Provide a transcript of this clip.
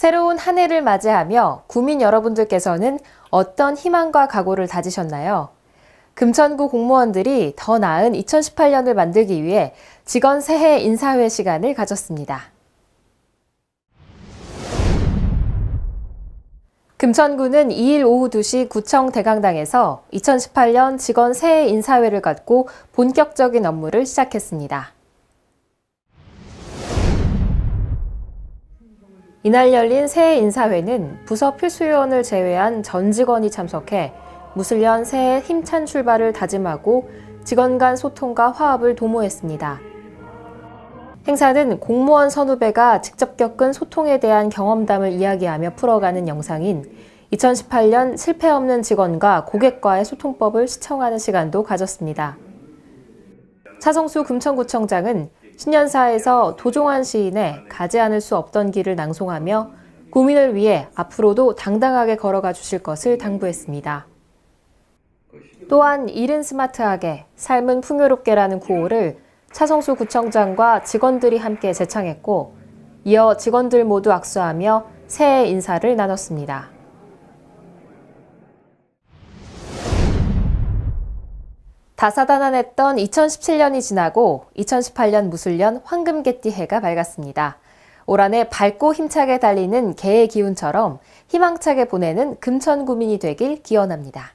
새로운 한 해를 맞이하며 구민 여러분들께서는 어떤 희망과 각오를 다지셨나요? 금천구 공무원들이 더 나은 2018년을 만들기 위해 직원 새해 인사회 시간을 가졌습니다. 금천구는 2일 오후 2시 구청 대강당에서 2018년 직원 새해 인사회를 갖고 본격적인 업무를 시작했습니다. 이날 열린 새해 인사회는 부서 필수요원을 제외한 전 직원이 참석해 무술년 새해 힘찬 출발을 다짐하고 직원 간 소통과 화합을 도모했습니다. 행사는 공무원 선후배가 직접 겪은 소통에 대한 경험담을 이야기하며 풀어가는 영상인 2018년 실패 없는 직원과 고객과의 소통법을 시청하는 시간도 가졌습니다. 차성수 금천구청장은 신년사에서 도종환 시인의 가지 않을 수 없던 길을 낭송하며 구민을 위해 앞으로도 당당하게 걸어가 주실 것을 당부했습니다. 또한 일은 스마트하게, 삶은 풍요롭게라는 구호를 차성수 구청장과 직원들이 함께 제창했고, 이어 직원들 모두 악수하며 새해 인사를 나눴습니다. 다사다난했던 2017년이 지나고 2018년 무술년 황금개띠 해가 밝았습니다. 올 한해 밝고 힘차게 달리는 개의 기운처럼 희망차게 보내는 금천구민이 되길 기원합니다.